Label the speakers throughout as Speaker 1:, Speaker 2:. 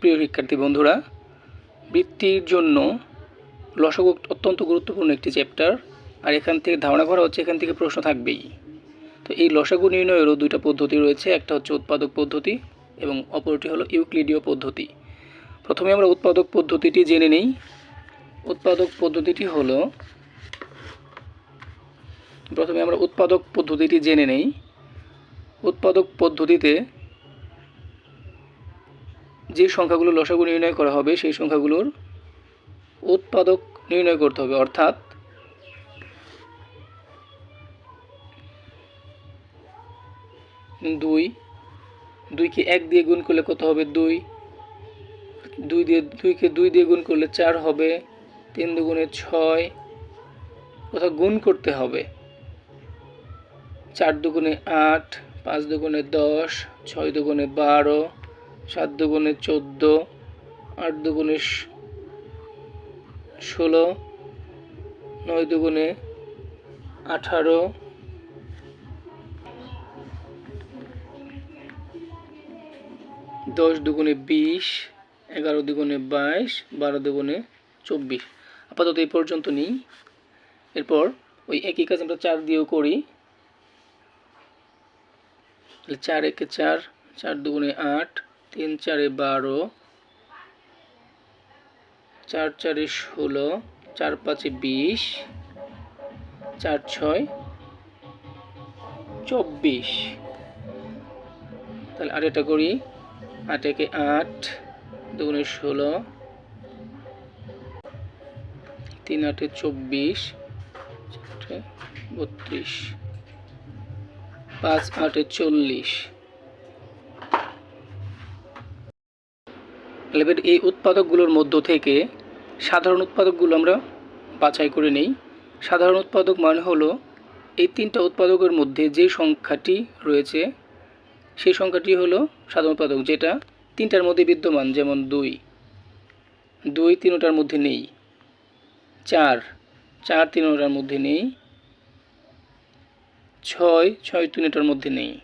Speaker 1: প্রিয় শিক্ষার্থী বন্ধুরা, বৃত্তির জন্য লসগু অত্যন্ত গুরুত্বপূর্ণ একটি চ্যাপ্টার। আর এখান থেকে ধারণা করা হচ্ছে এখান থেকে প্রশ্ন থাকবেই। তো এই লসাগু নির্ণয়েরও দুইটা পদ্ধতি রয়েছে, একটা হচ্ছে উৎপাদক পদ্ধতি এবং অপরটি হলো ইউক্লিডীয় পদ্ধতি। প্রথমে আমরা উৎপাদক পদ্ধতিটি জেনে নিই। উৎপাদক পদ্ধতিটি হলো, প্রথমে আমরা উৎপাদক পদ্ধতিটি জেনে নেই। উৎপাদক পদ্ধতিতে যে সংখ্যাগুলো লসাগু নির্ণয় করা হবে, সেই সংখ্যাগুলোর উৎপাদক নির্ণয় করতে হবে। অর্থাৎ দুই, দুইকে এক দিয়ে গুণ করলে কত হবে? দুই। দুই দিয়ে, দুইকে দুই দিয়ে গুণ করলে চার হবে। তিন দুগুণে ছয় কোথাও গুণ করতে হবে। চার দুগুণে আট, পাঁচ দুগুণে দশ, ছয় দুগুণে বারো সাত দুগুণে চোদ্দ, আট দুগুণে ষোলো, নয় দুগুণে আঠারো। দশ দুগুণে বিশ, এগারো দুগুণে বাইশ, বারো দুগুণে চব্বিশ। আপাতত এই পর্যন্ত নিই। এরপর ওই একই কাজ আমরা চার দিয়েও করি। চার একে চার চার দুগুণে আট তিন চারে বারো, চার চারে ষোলো, চার পাঁচে বিশ, চার ছয়, চব্বিশ। তাহলে আর এটা করি। আট একে আট, দুগুণে ষোলো, তিন আটে চব্বিশ বত্রিশ, পাঁচ আটে চল্লিশ। এবার এই উৎপাদকগুলোর মধ্য থেকে সাধারণ উৎপাদকগুলো আমরা বাছাই করে নেই। সাধারণ উৎপাদক মানে হলো এই তিনটা উৎপাদকের মধ্যে যে সংখ্যাটি রয়েছে, সেই সংখ্যাটি হলো সাধারণ উৎপাদক, যেটা তিনটার মধ্যে বিদ্যমান, যেমন দুই। দুই তিনটার মধ্যে নেই। চার। চার তিনটার মধ্যে নেই। ছয় ছয় তিনটার মধ্যে নেই।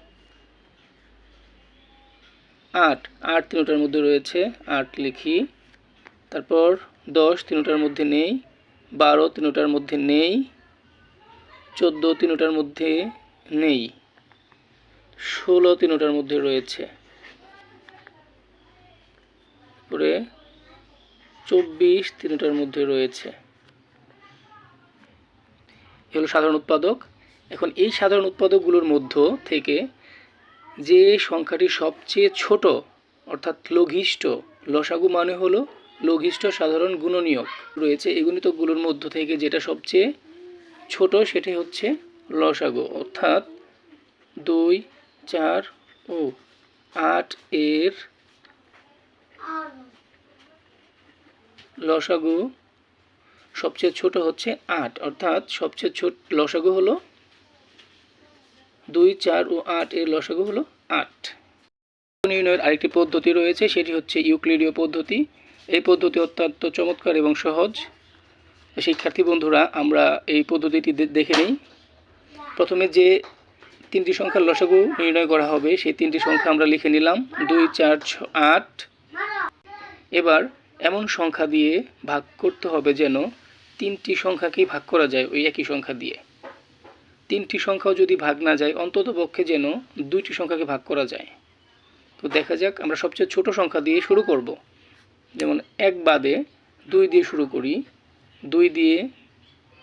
Speaker 1: আট আট তিনটার মধ্যে রয়েছে, আট লিখি। তারপর দশ তিনটার মধ্যে নেই, বারো তিনটার মধ্যে নেই, চোদ্দ তিনটার মধ্যে নেই, ষোলো তিনটার মধ্যে রয়েছে। তারপরে চব্বিশ তিনটার মধ্যে রয়েছে। এ হলো সাধারণ উৎপাদক। এখন এই সাধারণ উৎপাদকগুলোর মধ্য থেকে যে সংখ্যাটি সবচেয়ে ছোট, অর্থাৎ লঘিষ্ঠ, লসাগু মানে হলো লঘিষ্ঠ সাধারণ গুণনীয়ক রয়েছে এই গুণিতকগুলোর মধ্য থেকে যেটা সবচেয়ে ছোট সেটি হচ্ছে লসাগু। অর্থাৎ দুই, চার ও আট এর লসাগু সবচেয়ে ছোট হচ্ছে আট। অর্থাৎ সবচেয়ে ছোট, লসাগু হলো দুই, চার ও আট এর লসাগু হলো আট। নির্ণয়ের আরেকটি পদ্ধতি রয়েছে, সেটি হচ্ছে ইউক্লিডীয় পদ্ধতি। এই পদ্ধতি অত্যন্ত চমৎকার এবং সহজ। শিক্ষার্থী বন্ধুরা, আমরা এই পদ্ধতিটি দেখে নিই। প্রথমে যে তিনটি সংখ্যার লসাগু নির্ণয় করা হবে, সেই তিনটি সংখ্যা আমরা লিখে নিলাম। দুই, চার, ছ, আট। এবার এমন সংখ্যা দিয়ে ভাগ করতে হবে যেন তিনটি সংখ্যাকেই ভাগ করা যায় ওই একই সংখ্যা দিয়ে। তিনটি সংখ্যাও যদি ভাগ না যায়, অন্তত পক্ষে যেন দুইটি সংখ্যাকে ভাগ করা যায়। তো দেখা যাক, আমরা সবচেয়ে ছোট সংখ্যা দিয়ে শুরু করব। যেমন এক বাদে দুই দিয়ে শুরু করি। দুই দিয়ে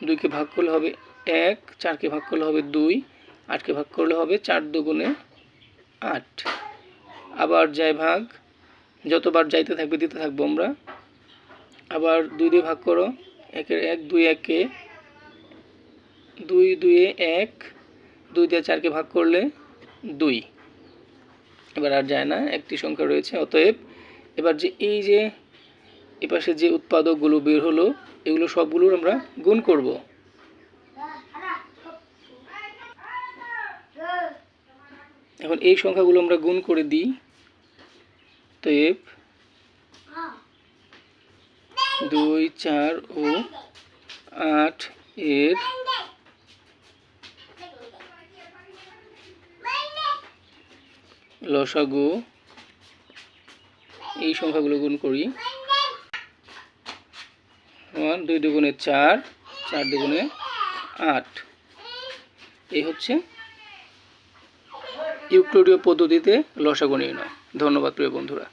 Speaker 1: দুইকে ভাগ করলে হবে এক, চারকে ভাগ করলে হবে দুই, আটকে ভাগ করলে হবে চার দুগুণে আট। আবার যায় ভাগ, যতবার যাইতে থাকবে দিতে থাকব আমরা। আবার দুই দিয়ে ভাগ করো, একের এক, দুই একে দুই দুয়ে এক, দুই দিয়ে চারকে ভাগ করলে দুই। এবার আর যায় না, একটি সংখ্যা রয়েছে, অতএব এবার যে এই যে এপাশে যে উৎপাদকগুলো বের হলো, এগুলো সবগুলোর আমরা গুণ করব। এখন এই সংখ্যাগুলো আমরা গুণ করে দিই, অতএব দুই, চার ও আট এর লসাগু। এই সংখ্যাগুলো গুণ করি। সমান দুই দুগুণে চার চার দুগুণে আট। এই হচ্ছে ইউক্লিডীয় পদ্ধতিতে লসাগু নির্ণয়। ধন্যবাদ প্রিয় বন্ধুরা।